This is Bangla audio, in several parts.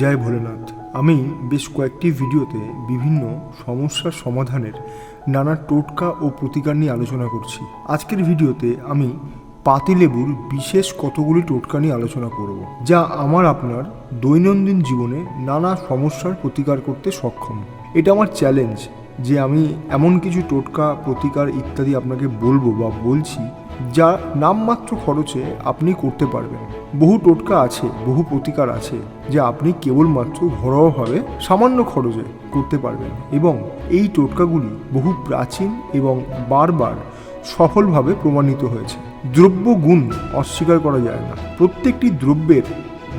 জয় ভোলেনাথ। আমি বেশ কয়েকটি ভিডিওতে বিভিন্ন সমস্যার সমাধানের নানা টোটকা ও প্রতিকার নিয়ে আলোচনা করছি। আজকের ভিডিওতে আমি পাতিলেবুর বিশেষ কতগুলি টোটকা নিয়ে আলোচনা করব, যা আমার আপনার দৈনন্দিন জীবনে নানা সমস্যার প্রতিকার করতে সক্ষম। এটা আমার চ্যালেঞ্জ যে আমি এমন কিছু টোটকা, প্রতিকার ইত্যাদি আপনাকে বলব বা বলছি যা নামমাত্র খরচে আপনি করতে পারবেন। বহু টোটকা আছে, বহু প্রতিকার আছে, যা আপনি কেবলমাত্র ঘরোয়াভাবে সামান্য খরচে করতে পারবেন এবং এই টোটকাগুলি বহু প্রাচীন এবং বারবার সফলভাবে প্রমাণিত হয়েছে। দ্রব্য গুণ অস্বীকার করা যায় না। প্রত্যেকটি দ্রব্যের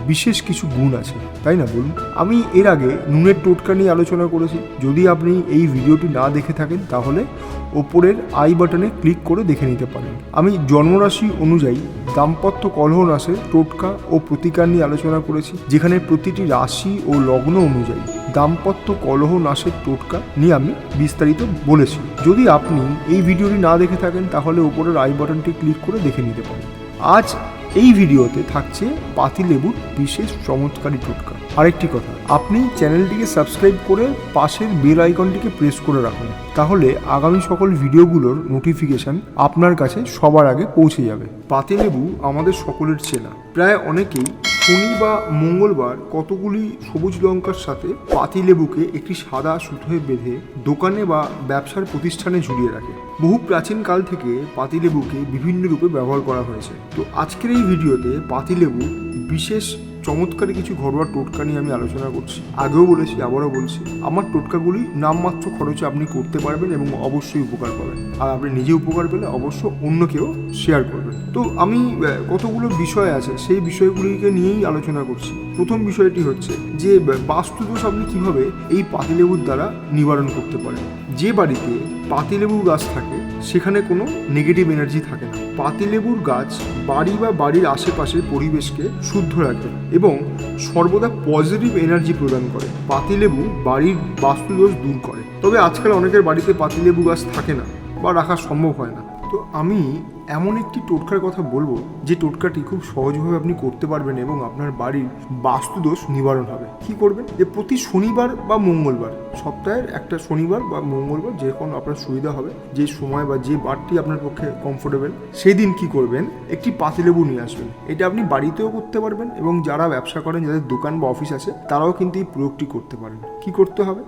বিশেষ কিছু গুণ আছে, তাই না বলুন? আমি এর আগে নুনের টোটকা নিয়ে আলোচনা করেছি। যদি আপনি এই ভিডিওটি না দেখে থাকেন, তাহলে ওপরের আই বাটনে ক্লিক করে দেখে নিতে পারেন। আমি জন্মরাশি অনুযায়ী দাম্পত্য কলহ নাশের টোটকা ও প্রতিকার নিয়ে আলোচনা করেছি, যেখানে প্রতিটি রাশি ও লগ্ন অনুযায়ী দাম্পত্য কলহ নাশের টোটকা নিয়ে আমি বিস্তারিত বলেছি। যদি আপনি এই ভিডিওটি না দেখে থাকেন, তাহলে ওপরের আই বাটনটি ক্লিক করে দেখে নিতে পারেন। আজ এই ভিডিওতে থাকছে পাতিলেবুর বিশেষ চমৎকারী টোটকা। আরেকটি কথা, আপনি চ্যানেলটিকে সাবস্ক্রাইব করে পাশের বেল আইকনটিকে প্রেস করে রাখুন, তাহলে আগামী সকল ভিডিওগুলোর নোটিফিকেশান আপনার কাছে সবার আগে পৌঁছে যাবে। পাতিলেবু আমাদের সকলের চেনা। প্রায় অনেকেই শনি বা মঙ্গলবার কতগুলি সবুজ লঙ্কার সাথে পাতিলেবুকে একটি সাদা সুতোয় বেঁধে দোকানে বা ব্যবসার প্রতিষ্ঠানে ঝুলিয়ে রাখে। বহু প্রাচীন কাল থেকে পাতিলেবুকে বিভিন্ন রূপে ব্যবহার করা হয়েছে। তো আজকের এই ভিডিওতে পাতিলেবু বিশেষ চমৎকারী কিছু ঘরোয়া টোটকা নিয়ে আমি আলোচনা করছি। আগেও বলেছি, আবারও বলছি, আমার টোটকাগুলি নামমাত্র খরচে আপনি করতে পারবেন এবং অবশ্যই উপকার পাবেন। আর আপনি নিজে উপকার পেলে অবশ্য অন্য কেউ শেয়ার করবেন। তো আমি কতগুলো বিষয় আছে, সেই বিষয়গুলিকে নিয়েই আলোচনা করছি। প্রথম বিষয়টি হচ্ছে যে বাস্তুদোষ আপনি কীভাবে এই পাতিলেবুর দ্বারা নিবারণ করতে পারেন? যে বাড়িতে পাতিলেবু গাছ থাকে, সেখানে কোনো নেগেটিভ এনার্জি থাকে না। পাতিলেবুর গাছ বাড়ি বা বাড়ির আশেপাশের পরিবেশকে শুদ্ধ রাখে এবং সর্বদা পজিটিভ এনার্জি প্রদান করে। পাতিলেবু বাড়ির বাস্তুদোষ দূর করে। তবে আজকাল অনেকের বাড়িতে পাতিলেবু গাছ থাকে না বা রাখা সম্ভব হয় না। তো আমি এমন একটি টোটকার কথা বলব, যে টোটকাটি খুব সহজভাবে আপনি করতে পারবেন এবং আপনার বাড়ির বাস্তুদোষ নিবারণ হবে। কি করবেন? যে প্রতি শনিবার বা মঙ্গলবার, সপ্তাহের একটা শনিবার বা মঙ্গলবার যখন আপনার সুবিধা হবে, যে সময় বা যে বারটি আপনার পক্ষে কমফোর্টেবল সেই দিন কি করবেন? একটি পাতিলেবু নিয়ে আসবেন। এটা আপনি বাড়িতেও করতে পারবেন এবং যারা ব্যবসা করেন, যাদের দোকান বা অফিস আছে, তারাও কিন্তু এই প্রয়োগটি করতে পারেন। কি করতে হবে?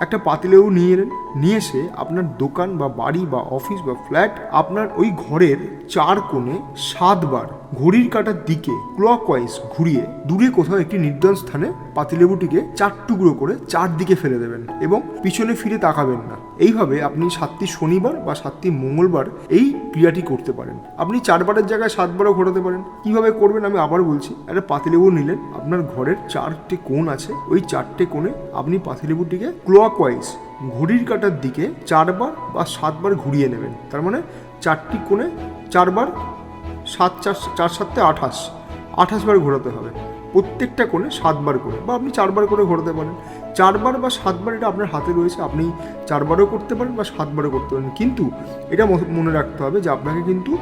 একটা পাতিলেও নিয়ে এলেন। নিয়ে এসে আপনার দোকান বা বাড়ি বা অফিস বা ফ্ল্যাট আপনার ওই ঘরের চার কোণে সাতবার ঘড়ির কাটার দিকে ক্লক ওয়াইজ ঘুরিয়ে দূরে কোথাও একটি নির্জন স্থানে পাতিলেবুটিকে চার টুকরো করে চারদিকে ফেলে দেবেন এবং পিছনে ফিরে তাকাবেন না। এইভাবে আপনি সাতটি শনিবার বা সাতটি মঙ্গলবার এই ক্রিয়াটি করতে পারেন। আপনি চারবারের জায়গায় সাতবারও ঘোরাতে পারেন। কীভাবে করবেন আমি আবার বলছি। একটা পাতিলেবু নিলেন, আপনার ঘরের চারটে কোণ আছে, ওই চারটে কোণে আপনি পাতিলেবুটিকে ক্লক ওয়াইজ ঘড়ির কাটার দিকে চারবার বা সাতবার ঘুরিয়ে নেবেন। তার মানে চারটি কোণে চারবার সাত চার চার সাতটা আঠাশ আঠাশ বার ঘোরাতে হবে। প্রত্যেকটা কোণে সাতবার করে বা আপনি চারবার করে ঘোরাতে পারেন। চারবার বা সাতবার এটা আপনার হাতে রয়েছে, আপনি চারবারও করতে পারেন বা সাতবারও করতে পারেন। কিন্তু এটা মনে রাখতে হবে যে আপনাকে কিন্তু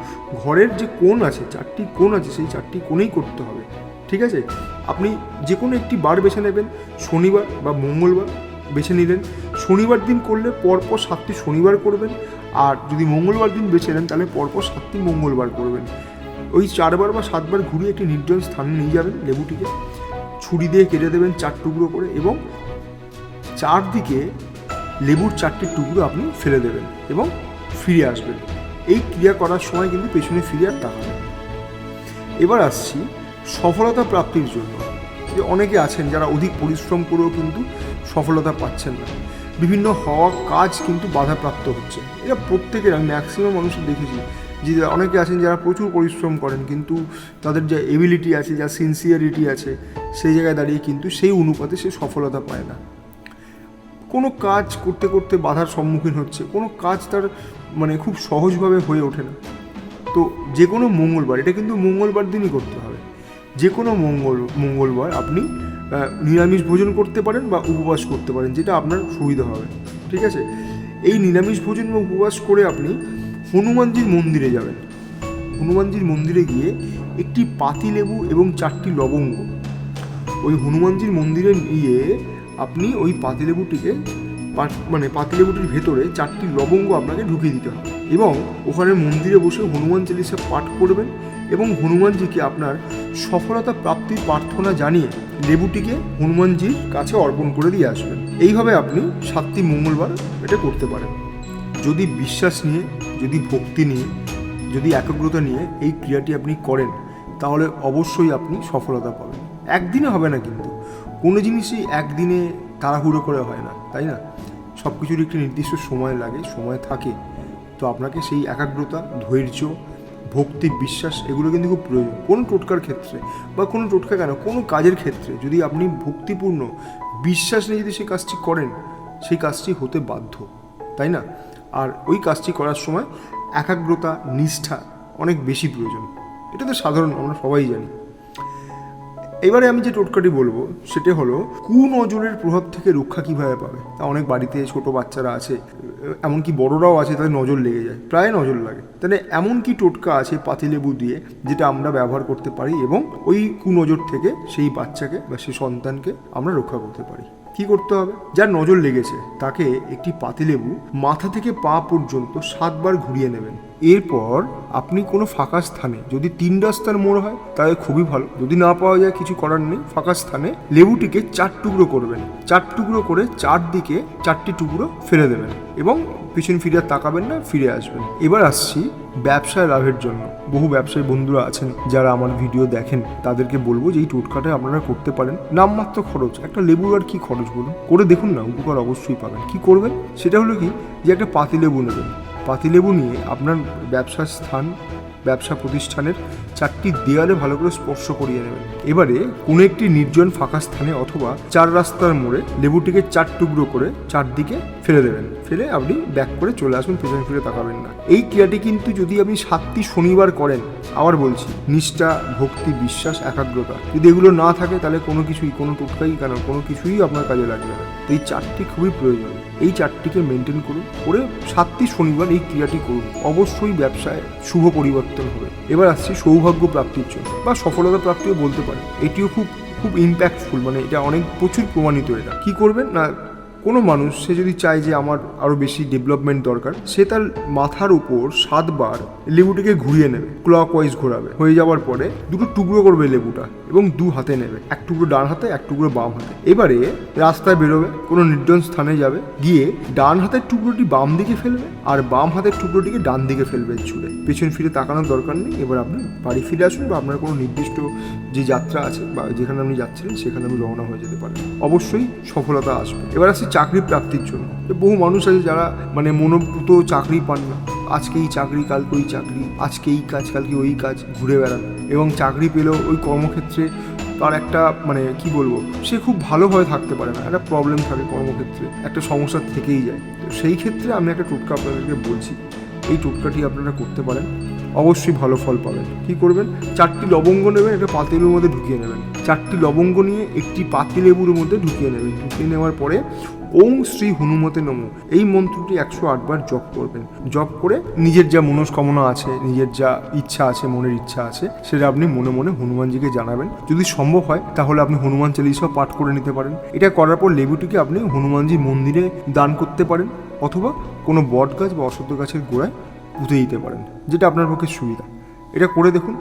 ঘরের যে কোণ আছে, চারটি কোণ আছে, সেই চারটি কোণেই করতে হবে। ঠিক আছে? আপনি যে কোনো একটি বার বেছে নেবেন, শনিবার বা মঙ্গলবার বেছে নিলেন। শনিবার দিন করলে পরপর সাতটি শনিবার করবেন। আর যদি মঙ্গলবার দিন বেছে নেন, তাহলে পরপর সাতটি মঙ্গলবার করবেন। ওই চারবার বা সাতবার ঘুরিয়ে একটি নির্জন স্থানে নিয়ে যাবেন লেবুটিকে। ছুরি দিয়ে কেটে দেবেন চার টুকরো করে এবং চারদিকে লেবুর চারটি টুকরো আপনি ফেলে দেবেন এবং ফিরে আসবেন। এই ক্রিয়া করার সময় কিন্তু পেছনে ফিরে আর তাকাবেন এবার আসছি সফলতা প্রাপ্তির জন্য। যে অনেকে আছেন যারা অধিক পরিশ্রম করেও কিন্তু সফলতা পাচ্ছেন না। বিভিন্ন হওয়া কাজ কিন্তু বাধাপ্রাপ্ত হচ্ছে। এটা প্রত্যেকের, আমি ম্যাক্সিমাম মানুষের দেখেছি যে অনেকে আছেন যারা প্রচুর পরিশ্রম করেন, কিন্তু তাদের যে এবিলিটি আছে, যা সিনসিয়ারিটি আছে, সেই জায়গায় দাঁড়িয়ে কিন্তু সেই অনুপাতে সে সফলতা পায় না। কোনো কাজ করতে করতে বাধার সম্মুখীন হচ্ছে, কোনো কাজ তার মানে খুব সহজভাবে হয়ে ওঠে না। তো যে কোনো মঙ্গলবার, এটা কিন্তু মঙ্গলবার দিনই করতে হবে। যে কোনো মঙ্গল, মঙ্গলবার আপনি নিরামিষ ভোজন করতে পারেন বা উপবাস করতে পারেন, যেটা আপনার সুবিধা হবে। ঠিক আছে? এই নিরামিষ ভোজন বা উপবাস করে আপনি হনুমানজির মন্দিরে যাবেন। হনুমানজির মন্দিরে গিয়ে একটি পাতিলেবু এবং চারটি লবঙ্গ। ওই হনুমানজির মন্দিরে নিয়ে আপনি ওই পাতিলেবুটিকে মানে পাতিলেবুটির ভেতরে চারটি লবঙ্গ আপনাকে ঢুকিয়ে দিতে হবে এবং ওখানে মন্দিরে বসে হনুমান চালিসা পাঠ করবেন এবং হনুমানজিকে আপনার সফলতা প্রাপ্তির প্রার্থনা জানিয়ে লেবুটিকে হনুমানজির কাছে অর্পণ করে দিয়ে আসবেন। এইভাবে আপনি সাতটি মঙ্গলবার এটা করতে পারেন। যদি বিশ্বাস নিয়ে, যদি ভক্তি নিয়ে, যদি একাগ্রতা নিয়ে এই ক্রিয়াটি আপনি করেন, তাহলে অবশ্যই আপনি সফলতা পাবেন। একদিনে হবে না কিন্তু। কোনো জিনিসই একদিনে তাড়াহুড়ো করে হয় না, তাই না? সব কিছুর একটি নির্দিষ্ট সময় লাগে, সময় থাকে। তো আপনাকে সেই একাগ্রতা, ধৈর্য, ভক্তি, বিশ্বাস এগুলো কিন্তু খুব প্রয়োজন। কোনো টোটকার ক্ষেত্রে বা কোনো টোটকা কেন, কোনো কাজের ক্ষেত্রে যদি আপনি ভক্তিপূর্ণ, বিশ্বাস নিয়ে যদি সেই কাজটি করেন, সেই কাজটি হতে বাধ্য, তাই না? আর ওই কাজটি করার সময় একাগ্রতা, নিষ্ঠা অনেক বেশি প্রয়োজন। এটা তো সাধারণ, আমরা সবাই জানি। এবারে আমি যে টোটকাটি বলব, সেটা হলো কুনজরের প্রভাব থেকে রক্ষা কীভাবে পাবে? তা অনেক বাড়িতে ছোট বাচ্চারা আছে, এমনকি বড়রাও আছে, তাদের নজর লেগে যায়, প্রায় নজর লাগে। তাহলে এমন কি টোটকা আছে পাতিলেবু দিয়ে, যেটা আমরা ব্যবহার করতে পারি এবং ওই কুনজর থেকে সেই বাচ্চাকে বা সেই সন্তানকে আমরা রক্ষা করতে পারি? কি করতে হবে? যার নজর লেগেছে, তাকে একটি পাতিলেবু মাথা থেকে পা পর্যন্ত সাতবার ঘুরিয়ে নেবেন। এরপর আপনি কোনো ফাঁকা স্থানে, যদি তিন রাস্তার মোড় হয়, তাহলে খুবই ভালো। যদি না পাওয়া যায়, কিছু করার নেই। ফাঁকা স্থানে লেবুটিকে চার টুকরো করবেন। চার টুকরো করে চারদিকে চারটি টুকরো ফেলে দেবেন এবং পিছন ফিরে তাকাবেন না, ফিরে আসবেন। এবার আসছি ব্যবসায় লাভের জন্য। বহু ব্যবসায়ী বন্ধুরা আছেন যারা আমার ভিডিও দেখেন। তাদেরকে বলব যে এই টোটকাটা আপনারা করতে পারেন। নামমাত্র খরচ। একটা লেবুর আর কি খরচ বলুন? করে দেখুন না, উপকার অবশ্যই পাবেন। কি করবেন? সেটা হলো কি? যে একটা পাতি লেবু নেবেন। পাতিলেবু নিয়ে আপনার ব্যবসার স্থান, ব্যবসা প্রতিষ্ঠানের চারটি দেয়ালে ভালো করে স্পর্শ করিয়ে নেবেন। এবারে কোনো একটি নির্জন ফাঁকা স্থানে অথবা চার রাস্তার মোড়ে লেবুটিকে চার টুকরো করে চারদিকে ফেলে দেবেন। ফেলে আপনি ব্যাক করে চলে আসবেন পেছনে ফিরে তাকাবেন না। এই ক্রিয়াটি কিন্তু যদি আপনি সাতটি শনিবার করেন, আবার বলছি, নিষ্ঠা, ভক্তি, বিশ্বাস, একাগ্রতা। যদি এগুলো না থাকে, তাহলে কোনো কিছুই, কোনো টোটকাই কেন, কোনো কিছুই আপনার কাজে লাগবে না। তো এই চারটি খুবই প্রয়োজন। এই চারটিকে মেনটেন করুন। করে সাতটি শনিবার এই ক্রিয়াটি করুন। অবশ্যই ব্যবসায় শুভ পরিবর্তন হবে। এবার আসছি সৌভাগ্য প্রাপ্তির জন্য। বা সফলতা প্রাপ্তিও বলতে পারেন। এটিও খুব খুব ইম্প্যাক্টফুল মানে এটা অনেক প্রচুর প্রমাণিত এটা। কি করবেন না কোনো মানুষ, সে যদি চায় যে আমার আরও বেশি ডেভেলপমেন্ট দরকার, সে তার মাথার উপর সাতবার লেবুটিকে ঘুরিয়ে নেবে ক্লক ওয়াইজ ঘোরাবে। হয়ে যাওয়ার পরে দুটো টুকরো করবে লেবুটা এবং দু হাতে নেবে, এক টুকরো ডান হাতে, এক টুকরো বাম হাতে। এবারে রাস্তায় বেরোবে, কোনো নির্জন স্থানে যাবে, গিয়ে ডান হাতের টুকরোটি বাম দিকে ফেলবে আর বাম হাতের টুকরোটিকে ডান দিকে ফেলবে ছুঁড়ে। পেছন ফিরে তাকানোর দরকার নেই, এবার আপনি বাড়ি ফিরে আসুন বা আপনার কোনো নির্দিষ্ট যে যাত্রা আছে বা যেখানে আপনি যাচ্ছিলেন, সেখানে আপনি রওনা হয়ে যেতে পারেন। অবশ্যই সফলতা আসবে। এবার আসছি চাকরি প্রাপ্তির জন্য বহু মানুষ আছে যারা মানে মনোভূত চাকরি পান না। আজকে এই চাকরি কালকে ওই চাকরি আজকে এই কাজ কালকে ওই কাজ, ঘুরে বেড়ান। এবং চাকরি পেলেও ওই কর্মক্ষেত্রে তার একটা মানে কি বলব, সে খুব ভালোভাবে থাকতে পারে না। একটা প্রবলেম থাকে কর্মক্ষেত্রে, একটা সমস্যা থেকেই যায়। তো সেই ক্ষেত্রে আমি একটা টোটকা আপনাদেরকে বলছি, এই টোটকাটি আপনারা করতে পারেন। অবশ্যই ভালো ফল পাবেন। কি করবেন? চারটি লবঙ্গ নেবেন, একটা পাতিলেবুর মধ্যে ঢুকিয়ে নেবেন। চারটি লবঙ্গ নিয়ে একটি পাতিলেবুর মধ্যে ঢুকিয়ে নেবেন। ঢুকিয়ে নেওয়ার পরে ওং শ্রী হনুমতে নমো। এই মন্ত্রটি একশো আটবার জপ করবেন। জপ করে নিজের যা মনস্কামনা আছে, নিজের যা ইচ্ছা আছে, মনের ইচ্ছা আছে, সেটা আপনি মনে মনে হনুমানজিকে জানাবেন। যদি সম্ভব হয়, তাহলে আপনি হনুমান চালিসাও পাঠ করে নিতে পারেন। এটা করার পর লেবুটিকে আপনি হনুমানজি মন্দিরে দান করতে পারেন অথবা কোনো বট গাছ বা অশ্বত্থ গাছের গোড়ায় পুঁতে দিতে পারেন, যেটা আপনার পক্ষে সুবিধা। এটা করে দেখুন,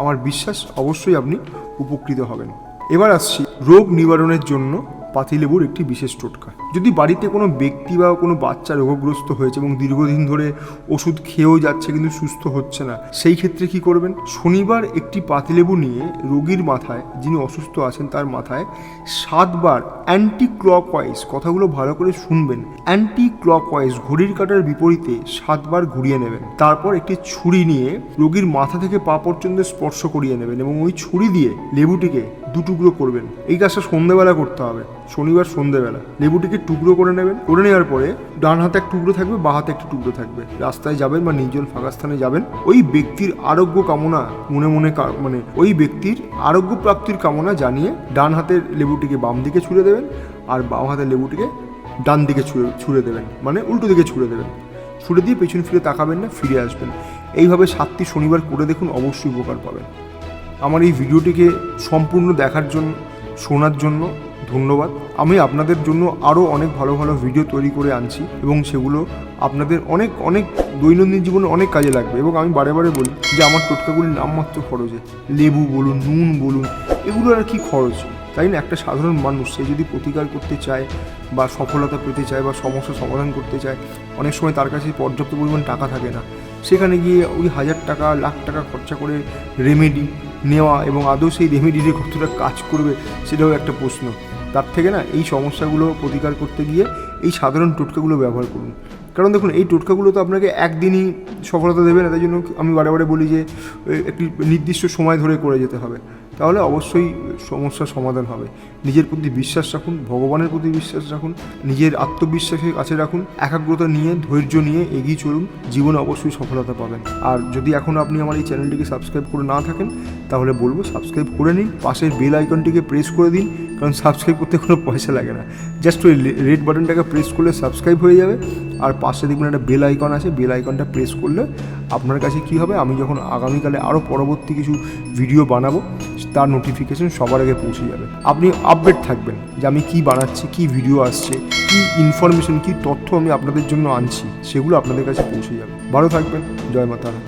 আমার বিশ্বাস অবশ্যই আপনি উপকৃত হবেন। এবার আসছি রোগ নিবারণের জন্য পাতিলেবুর একটি বিশেষ টোটকা। যদি বাড়িতে কোনো ব্যক্তি বা কোনো বাচ্চা রোগগ্রস্ত হয়েছে এবং দীর্ঘদিন ধরে ওষুধ খেয়েও যাচ্ছে কিন্তু সুস্থ হচ্ছে না, সেই ক্ষেত্রে কি করবেন? শনিবার একটি পাতিলেবু নিয়ে রোগীর মাথায়, যিনি অসুস্থ আছেন তার মাথায় সাতবার অ্যান্টি ক্লকওয়াইজ কথাগুলো ভালো করে শুনবেন। অ্যান্টি ক্লকওয়াইজ ঘড়ির কাটার বিপরীতে সাতবার ঘুরিয়ে নেবেন। তারপর একটি ছুরি নিয়ে রোগীর মাথা থেকে পা পর্যন্ত স্পর্শ করিয়ে নেবেন এবং ওই ছুরি দিয়ে লেবুটিকে দু টুকরো করবেন। এই কাজটা সন্ধেবেলা করতে হবে। শনিবার সন্ধেবেলা লেবুটিকে টুকরো করে নেবেন। করে নেওয়ার পরে ডান হাতে এক টুকরো থাকবে, বা হাতে একটি টুকরো থাকবে। রাস্তায় যাবেন বা নির্জন ফাঁকা স্থানে যাবেন, ওই ব্যক্তির আরোগ্য কামনা মনে মনে মানে ওই ব্যক্তির আরোগ্য প্রাপ্তির কামনা জানিয়ে ডান হাতের লেবুটিকে বাম দিকে ছুঁড়ে দেবেন আর বাম হাতের লেবুটিকে ডান দিকে ছুঁড়ে ছুঁড়ে দেবেন। মানে উল্টো দিকে ছুঁড়ে দেবেন। ছুঁড়ে দিয়ে পেছন ফিরে তাকাবেন না, ফিরে আসবেন। এইভাবে সাতটি শনিবার করে দেখুন, অবশ্যই উপকার পাবেন। আমার এই ভিডিওটিকে সম্পূর্ণ দেখার জন্য, শোনার জন্য ধন্যবাদ। আমি আপনাদের জন্য আরও অনেক ভালো ভালো ভিডিও তৈরি করে আনছি এবং সেগুলো আপনাদের অনেক অনেক দৈনন্দিন জীবনে অনেক কাজে লাগবে এবং আমি বারে বারে বলি যে আমার টোটকাগুলির নামমাত্র খরচে লেবু বলুন, নুন বলুন এগুলো আর কি খরচ? তাই না? একটা সাধারণ মানুষ, সে যদি প্রতিকার করতে চায় বা সফলতা পেতে চায় বা সমস্যার সমাধান করতে চায়, অনেক সময় তার কাছে পর্যাপ্ত পরিমাণ টাকা থাকে না। সেখানে গিয়ে ওই হাজার টাকা, লাখ টাকা খরচা করে রেমেডি নেওয়া এবং আদৌ সেই রেমেডিতে কতটা কাজ করবে সেটাও একটা প্রশ্ন। তার থেকে না এই সমস্যাগুলো প্রতিকার করতে গিয়ে এই সাধারণ টোটকাগুলো ব্যবহার করুন। কারণ দেখুন, এই টোটকাগুলো তো আপনাকে একদিনই সফলতা দেবে না, তাই জন্য আমি বারে বারে বলি যে একটি নির্দিষ্ট সময় ধরে করে যেতে হবে। তাহলে অবশ্যই সমস্যার সমাধান হবে। নিজের প্রতি বিশ্বাস রাখুন, ভগবানের প্রতি বিশ্বাস রাখুন, নিজের আত্মবিশ্বাসের কাছে রাখুন, একাগ্রতা নিয়ে, ধৈর্য নিয়ে এগিয়ে চলুন, জীবনে অবশ্যই সফলতা পাবেন। আর যদি এখনও আপনি আমার এই চ্যানেলটিকে সাবস্ক্রাইব করে না থাকেন, তাহলে বলব সাবস্ক্রাইব করে নিন, পাশের বেল আইকনটিকে প্রেস করে দিন কারণ সাবস্ক্রাইব করতে কোনো পয়সা লাগে না। জাস্ট ওই রেড বাটনটাকে প্রেস করলে সাবস্ক্রাইব হয়ে যাবে। আর পাশে দেখবেন একটা বেল আইকন আছে। বেল আইকনটা প্রেস করলে আপনার কাছে কী হবে? আমি যখন আগামীকালে আরও পরবর্তী কিছু ভিডিও বানাবো, তার নোটিফিকেশন সবার আগে পৌঁছে যাবে। আপনি আপডেট থাকবেন যে আমি কী বানাচ্ছি, কী ভিডিও আসছে, কী ইনফরমেশন কী তথ্য আমি আপনাদের জন্য আনছি, সেগুলো আপনাদের কাছে পৌঁছে যাবে। ভালো থাকবেন। জয় মাতা